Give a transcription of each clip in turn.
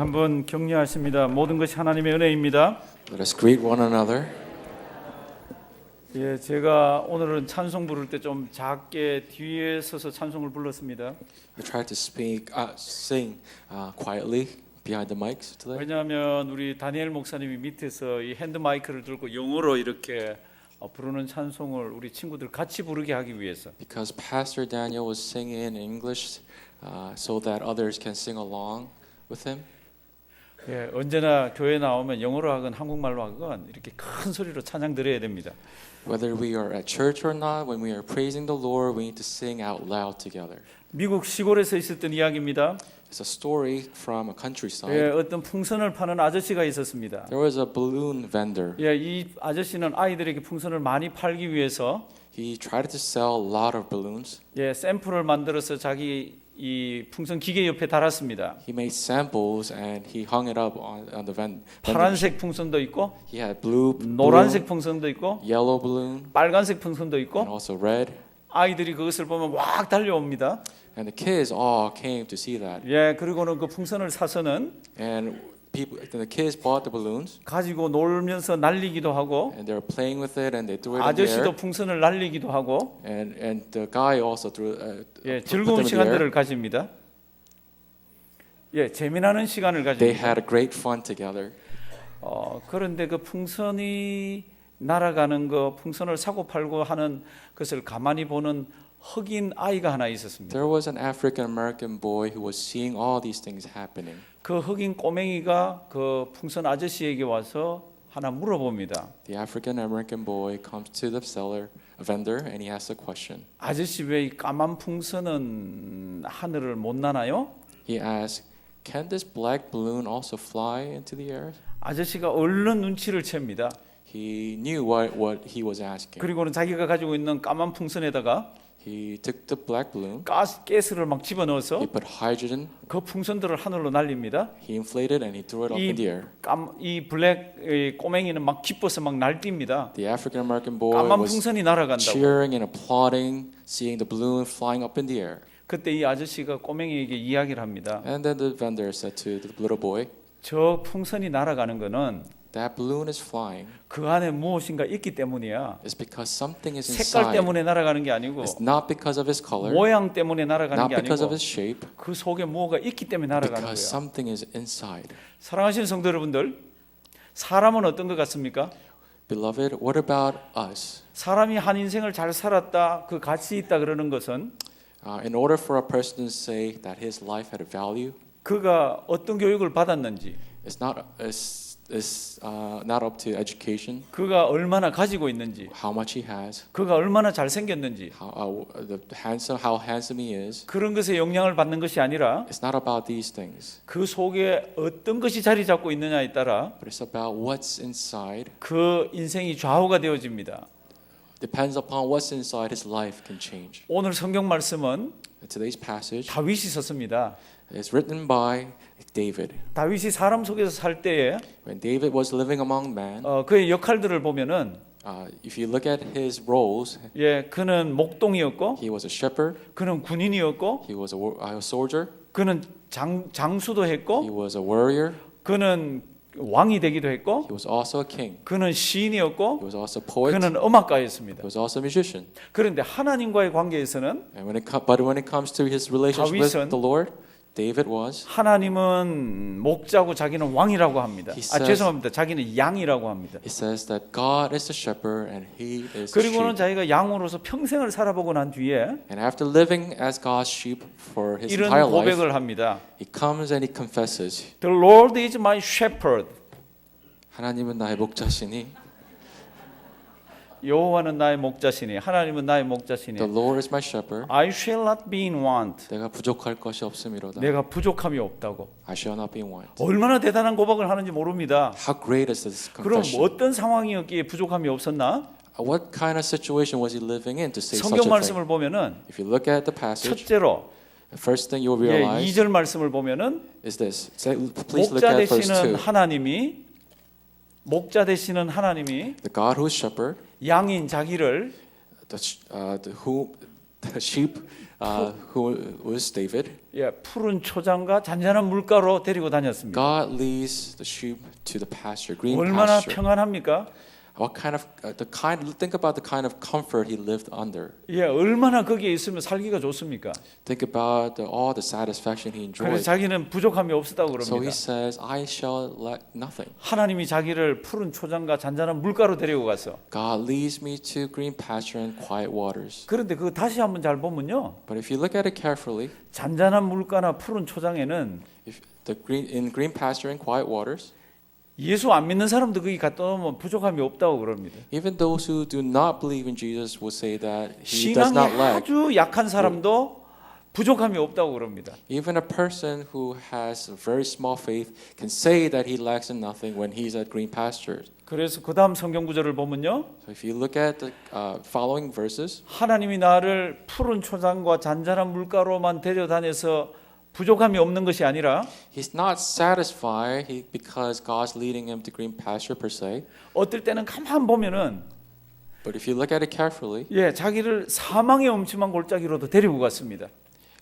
한번 격려하십니다. 모든 것이 하나님의 은혜입니다. Let us greet one another. 예, 제가 오늘은 찬송 부를 때 좀 작게 뒤에 서서 찬송을 불렀습니다. We try to speak, uh, sing uh, quietly behind the mics today 왜냐하면 우리 다니엘 목사님이 밑에서 이 핸드 마이크를 들고 영어로 이렇게 어, 부르는 찬송을 우리 친구들 같이 부르게 하기 위해서. because Pastor Daniel was singing in English uh, so that others can sing along with him. 예, 언제나 교회 나오면 영어로 하건 한국말로 하건 이렇게 큰 소리로 찬양 드려야 됩니다. Whether we are at church or not, when we are praising the Lord, we need to sing out loud together. 미국 시골에서 있었던 이야기입니다. It's a story from a countryside. 예, 어떤 풍선을 파는 아저씨가 있었습니다. There was a balloon vendor. 예, 이 아저씨는 아이들에게 풍선을 많이 팔기 위해서 He tried to sell a lot of balloons. 예, 샘플을 만들어서 자기 이 풍선 기계 옆에 달았습니다. He made samples and he hung it up on, on the vending. 파란색 풍선도 있고 He had blue, 노란색 balloon, 풍선도 있고 yellow balloon, 빨간색 풍선도 and 있고 also red. 아이들이 그것을 보면 왁 달려옵니다. And the kids all came to see that. 예, 그리고는 그 풍선을 사서는 And people, the kids bought the balloons 가지고 놀면서 날리기도 하고 and they were playing with it and they threw it in the 아저씨도 air. 풍선을 날리기도 하고 And and the guy also threw. Uh, 예, 즐거운. 시간들을 가집니다. 예, 재미나는 시간을 They 가집니다. had a great fun together. 어, 그런데 그 풍선이 날아가는 거, 풍선을 사고 팔고 하는 것을 가만히 보는 흑인 아이가 하나 있었습니다. There was an African American boy who was seeing all these things happening. 그 흑인 꼬맹이가 그 풍선 아저씨에게 와서 하나 물어봅니다. The African American boy comes to the seller, vendor, and he asks a question. 아저씨 왜 이 까만 풍선은 하늘을 못 나나요? He asks, "Can this black balloon also fly into the air?" 아저씨가 얼른 눈치를 챕니다. He knew what, what he was asking. 그리고는 자기가 가지고 있는 까만 풍선에다가 He took the black balloon, 가스 가스를 막 집어넣어서 he put hydrogen, 그 풍선들을 하늘로 날립니다. he inflated, and he threw it up 이, in the air. 깜, 이 블랙 이 꼬맹이는 막 기뻐서 막 날뜁니다. The African American boy 까만 was 풍선이 날아간다고. cheering and applauding, seeing the balloon flying up in the air. 그때 이 아저씨가 꼬맹이에게 이야기를 합니다. And then the vendor said to the little boy, 저 풍선이 날아가는 거는 "That balloon is flying. 그 안에 무엇인가 있기 때문이야. It's because something is 색깔 inside. 때문에 날아가는 게 아니고 It's not because of his color, 모양 때문에 날아가는 not 게 because of 아니고 his shape, 그 속에 뭐가 있기 때문에 날아가는 거야. because something is inside." 사랑하시는 성도 여러분들, 사람은 어떤 것 같습니까? Beloved, what about us? 사람이 한 인생을 잘 살았다, 그 가치 있다 그러는 것은 Uh, in order for a person to say that his life had a value, 그가 어떤 교육을 받았는지, it's not it's, it's uh, not up to education, 그가 얼마나 가지고 있는지, how much he has, 그가 얼마나 잘 생겼는지 how uh, the handsome how handsome he is. 그런 것에 영향을 받는 것이 아니라 It's not about these things, 그 속에 어떤 것이 자리 잡고 있느냐에 따라 but it's about what's inside. 그 인생이 좌우가 되어집니다. Depends upon what's inside. His life can change. 오늘 성경 말씀은 today's passage 다윗이 썼습니다. is written by David. 다윗이 사람 속에서 살 때에 When David was living among men, 어, 그의 역할들을 보면은 uh, if you look at his roles, 예, 그는 목동이었고, he was a shepherd, 그는 군인이었고, he was a, war- a soldier, 그는 장, 장수도 he 했고, was a warrior, 그는 왕이 되기도 했고, he was also a king, 그는 he 시인이었고, was also a poet, 그는 음악가였습니다. he was also a musician. 그런데 하나님과의 관계에서는 And when it but when it comes to his relationship with the Lord, David was 하나님은 목자고 자기는 왕이라고 합니다. He 아 says- 죄송합니다. 자기는 양이라고 합니다. he says that God is the shepherd and he is the 그리고는 sheep. 자기가 양으로서 평생을 살아보고 난 뒤에 And after living as God's sheep for his 이런 entire life, 고백을 합니다. he comes and he confesses, The Lord is my shepherd. 하나님은 나의 목자시니 여호와는 나의 목자시니 하나님은 나의 the 목자시니 Lord is my shepherd. I shall not be in want. 내가 부족할 것이 없음이로다. 내가 부족함이 없다고. I shall not be in want. 얼마나 대단한 고백을 하는지 모릅니다. How great is this 그럼 confession? 어떤 상황이었기에 부족함이 없었나? What kind of situation was he living in to say such 성경 a thing? 말씀을 보면은 If you look at the passage, 첫째로 the first thing you'll 예, realize 2절 말씀을 보면은 is this. Say, please look 목자 at verse 되시는 2. 하나님이 목자 되시는 하나님이 The God who is shepherd, 양인 자기를 the, uh, the who the sheep uh, who was David. 예, 푸른 초장과 잔잔한 물가로 데리고 다녔습니다. God leads the sheep to the pasture, green 얼마나 pasture. 평안합니까? What kind of uh, the kind? Think about the kind of comfort he lived under. 예, 얼마나 거기에 있으면 살기가 좋습니까? Think about the, all the satisfaction he 그래서 enjoyed. 자기는 부족함이 없었다고 So 그럽니다. he says, "I shall lack nothing." 하나님이 자기를 푸른 초장과 잔잔한 물가로 데리고 가서 God leads me to green pasture and quiet waters. 그런데 그거 다시 한번 잘 보면요. But if you look at it carefully, 잔잔한 물가나 푸른 초장에는 if the green in green pasture and quiet waters, 예수 안 믿는 사람도 거기 갔다 오면 부족함이 없다고 그럽니다. even those who do not believe in Jesus will say that he does not lack. 아주 약한 사람도 부족함이 없다고 그럽니다. Even a person who has very small faith can say that he lacks in nothing when he's at green pastures. 그래서 그 다음 성경 구절을 보면요. So if you look at the uh, following verses, 하나님이 나를 푸른 초장과 잔잔한 물가로만 데려다녀서 부족함이 없는 것이 아니라 he's not satisfied he, because God's leading him to green pasture per se. 어떨 때는 가만 보면은 But if you look at it carefully, 예, 자기를 사망의 엄침한 골짜기로도 데리고 갔습니다.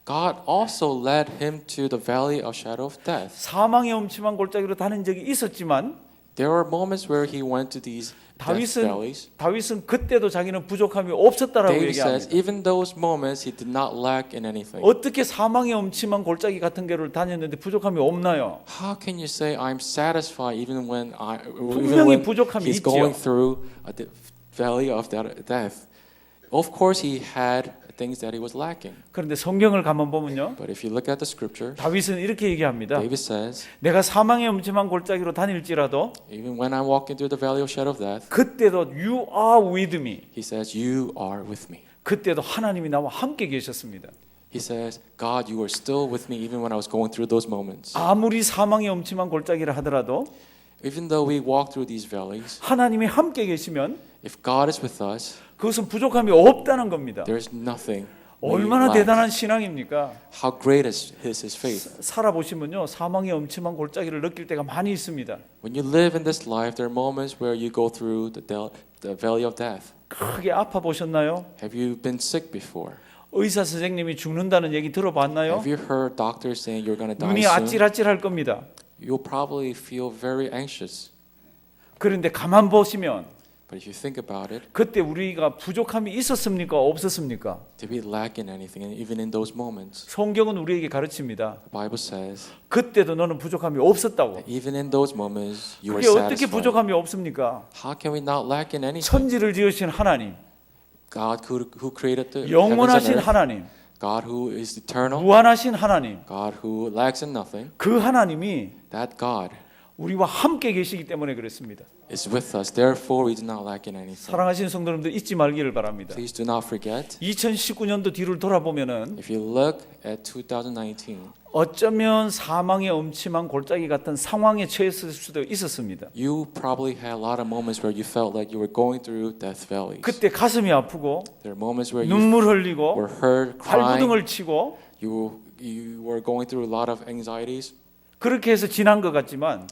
God also led him to the valley of shadow of death. 사망의 엄침한 골짜기로 다닌 적이 있었지만 There were moments where he went to these death 다윗은 valleys. 다윗은 그때도 자기는 부족함이 없었다라고 David says, 얘기합니다. even those moments, he did not lack in anything. 어떻게 사망의 엄침한 골짜기 같은 게를 다녔는데 부족함이 없나요? How can you say I'm satisfied even when I even 분명히 when 부족함이 he's 있죠. going through a de- valley of that death? Of course, he had things that he was lacking. 그런데 성경을 가만 보면요. But if you look at the scripture, 다윗은 이렇게 얘기합니다. David says, 내가 사망의 엄침한 골짜기로 다닐지라도 even when I'm walking through the valley of shadow of death, 그때도 you are with me. he says, you are with me. 그때도 하나님이 나와 함께 계셨습니다. He says, God, you are still with me even when I was going through those moments. 아무리 사망의 엄침한 골짜기를 하더라도 Even though we walk through these valleys, 하나님이 함께 계시면 if God is with us, 그것은 부족함이 없다는 겁니다. there's nothing. 얼마나. 대단한 신앙입니까? How great is his, faith. 살아보시면요 사망의 엄침한 골짜기를 느낄 때가 많이 있습니다. When you live in this life, there are moments where you go through the, the valley of death. 크게 아파 보셨나요? Have you been sick before? 의사 선생님이 죽는다는 얘기 들어봤나요? Have you heard doctors saying you're going to die 눈이 soon? 아찔아찔할 겁니다. You'll probably feel very anxious. 그런데 가만 보시면 But if you think about it, 그때 우리가 부족함이 있었습니까? 없었습니까? did we lack in anything? And even in those moments, 성경은 우리에게 가르칩니다. the Bible says, 그때도 너는 부족함이 없었다고. even in those moments, you were 그게 어떻게 satisfied. 부족함이 없습니까? How can we not lack in anything? 천지를 지으신 하나님, God who, who created the heavens and 영원하신 earth, 하나님, God who is eternal, 무한하신 하나님, God who lacks in nothing, 그 하나님이 that God 우리와 함께 계시기 때문에 그렇습니다. is with us. Therefore, we do not lack in anything. 사랑하시는 성도님들 잊지 말기를 바랍니다. Please do not forget. 2019년도 뒤를 돌아보면은 If you look at 2019, 어쩌면 사망의 엄침한 골짜기 같은 상황에 처했을 수도 있었습니다. you probably had a lot of moments where you felt like you were going through death valleys. 그때 가슴이 아프고 There are moments where you 눈물 흘리고 were hurt, crying. 발부둥을 치고 You you were going through a lot of anxieties. 그렇게 해서 지난 것 같지만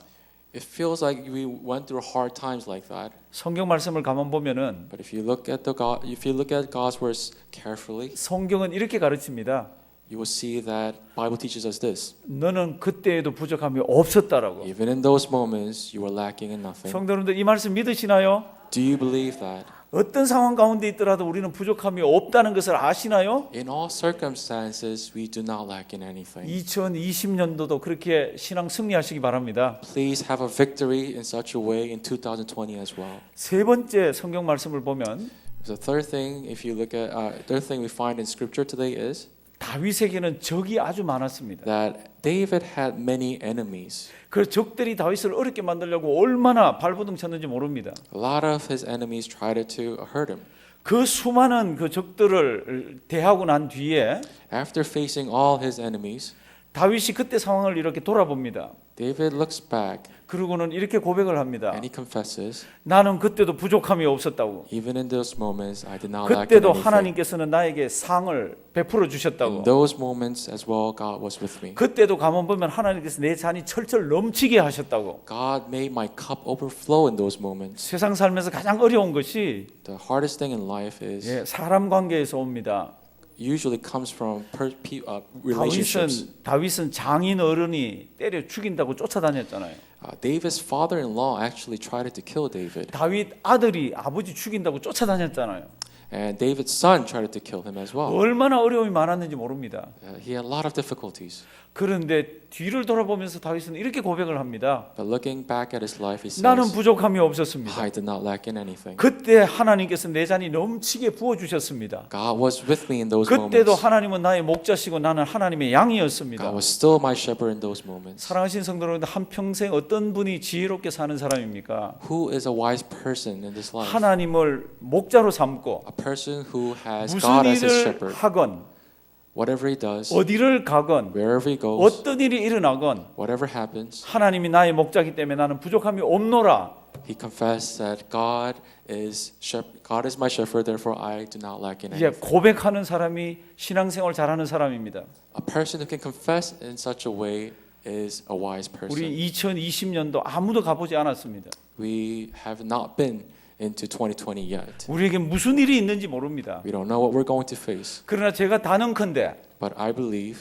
It feels like we went through hard times like that. 성경 말씀을 가만 보면은 But if you look at the God, if you look at God's words carefully, 성경은 이렇게 가르칩니다. You will see that Bible teaches us this. 너는 그때에도 부족함이 없었다라고. Even in those moments, you were lacking in nothing. 성도님들 이 말씀 믿으시나요? Do you believe that? 어떤 상황 가운데 있더라도 우리는 부족함이 없다는 것을 아시나요? In all circumstances, we do not lack in anything. 2020년도도 그렇게 신앙 승리하시기 바랍니다. Please have a victory in such a way in 2020 as well. 세 번째 성경 말씀을 보면 The third thing, if you look at, uh, third thing we find in Scripture today is 다윗에게는 적이 아주 많았습니다. that David had many enemies. 그 적들이 다윗을 어렵게 만들려고 얼마나 발버둥 쳤는지 모릅니다. A lot of his enemies tried to hurt him. 그 수많은 그 적들을 대하고 난 뒤에 After facing all his enemies, 다윗이 그때 상황을 이렇게 돌아봅니다. David looks back 그리고는 이렇게 고백을 합니다. and he confesses, 나는 그때도 부족함이 없었다고. even in those moments, I did not lack in 그때도 anything. 하나님께서는 나에게 상을 베풀어 In 주셨다고. those moments as well, God was with me. 그때도 가만 보면 하나님께서 내 잔이 철철 넘치게 하셨다고. God made my cup overflow in those moments. 세상 살면서 가장 어려운 것이 The hardest thing in life is 예, 사람 관계에서 옵니다. Usually comes from per, pe, uh, relationships. 다윗은 다윗은 장인 어른이 때려 죽인다고 쫓아다녔잖아요. Uh, David's father-in-law actually tried to kill David, 다윗 아들이 아버지 죽인다고 쫓아다녔잖아요. and David's son tried to kill him as well. 얼마나 어려움이 많았는지 모릅니다. Uh, he had a lot of difficulties. 그런데 뒤를 돌아보면서 다윗은 이렇게 고백을 합니다. But looking back at his life, he 나는 says, 부족함이 없었습니다. I did not lack in anything. 그때 하나님께서 내 잔이 넘치게 부어 주셨습니다. God was with me in those 그때도 moments. 하나님은 나의 목자시고 나는 하나님의 양이었습니다. God was still my shepherd in those moments. 사랑하신 성도 여러분, 한 평생 어떤 분이 지혜롭게 사는 사람입니까? Who is a wise person in this life? 하나님을 목자로 삼고 A person who has 무슨 God as his 일을 shepherd. 하건 Whatever he does, 어디를 가건 wherever he goes, 어떤 일이 일어나건 whatever happens, 하나님이 나의 목자기 때문에 나는 부족함이 없노라. he confessed that God is God is my shepherd, therefore I do not lack in 이제 anything. 고백하는 사람이 신앙생활 잘하는 사람입니다. A person who can confess in such a way is a wise person. 우리 2020년도 아무도 가보지 않았습니다. We have not been into 2020 yet. 우리에게 무슨 일이 있는지 모릅니다. We don't know what we're going to face, 그러나 제가 단언컨대 but I believe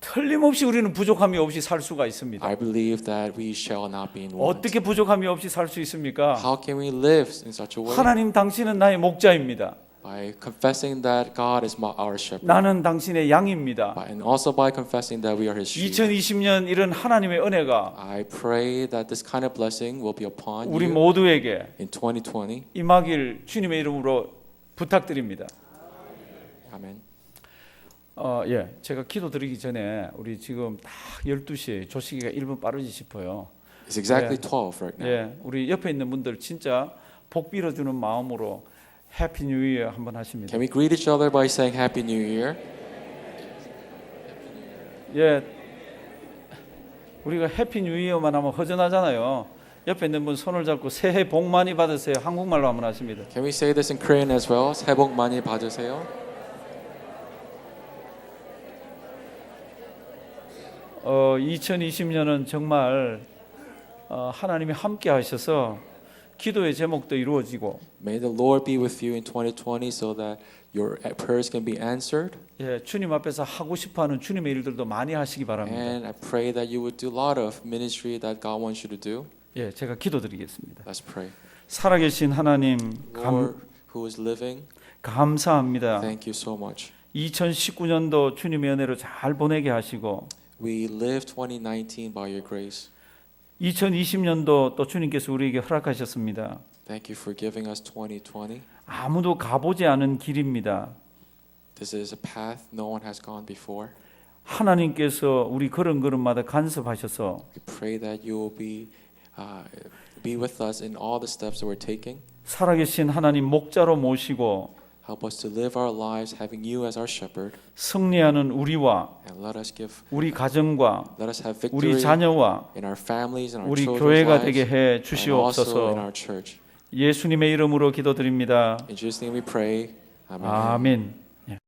틀림없이 우리는 부족함이 없이 살 수가 있습니다. I believe that we shall not be in want. 어떻게 부족함이 없이 살 수 있습니까? How can we live in such a way? 하나님 당신은 나의 목자입니다. By confessing that God is my, our shepherd, 나는 당신의 양입니다. By- and also by confessing that we are His sheep. 2020년 이런 하나님의 은혜가 I pray that this kind of blessing will be upon 우리 you 모두에게 in 2020. 임하길 주님의 이름으로 부탁드립니다. Amen. 어, 예. 제가 기도 드리기 전에 우리 지금 딱 12시에 조식이가 1분 빠르지 싶어요. It's exactly Yeah. 12 right now. 예. 우리 옆에 있는 분들 진짜 복 빌어 주는 마음으로 해피 뉴 이어 한번 하십니다. Can we greet each other by saying Happy New Year? 예. 우리가 해피 뉴 이어만 하면 허전하잖아요. 옆에 있는 분 손을 잡고 새해 복 많이 받으세요. 한국말로 한번 하십니다. Can we say this in Korean as well? 새해 복 많이 받으세요. 어, 2020년은 정말 어, 하나님이 함께 하셔서 기도의 제목도 이루어지고 May the Lord be with you in 2020 so that your prayers can be answered. 예, 주님 앞에서 하고 싶어 하는 주님의 일들도 많이 하시기 바랍니다. And I pray that you would do a lot of ministry that God wants you to do. 예, 제가 기도드리겠습니다. Let's pray. 살아계신 하나님 감, Lord, who is living, 감사합니다. thank you so much. 2019년도 주님의 은혜로 잘 보내게 하시고 We live 2019 by your grace. 2020년도 또 주님께서 우리에게 허락하셨습니다. Thank you for giving us 2020. 아무도 가보지 않은 길입니다. This is a path no one has gone before. 하나님께서 우리 걸음 걸음마다 간섭하셔서 We pray that you will be uh, be with us in all the steps that we're taking. 살아계신 하나님 목자로 모시고 Help us to live our lives having you as our shepherd, 승리하는 우리와 and let us give, 우리 가정과 let us have 우리 자녀와 in our families and our 우리 교회가 되게 해 주시옵소서. our church. 예수님의 이름으로 기도드립니다. In Jesus' name we pray. Amen. 아멘.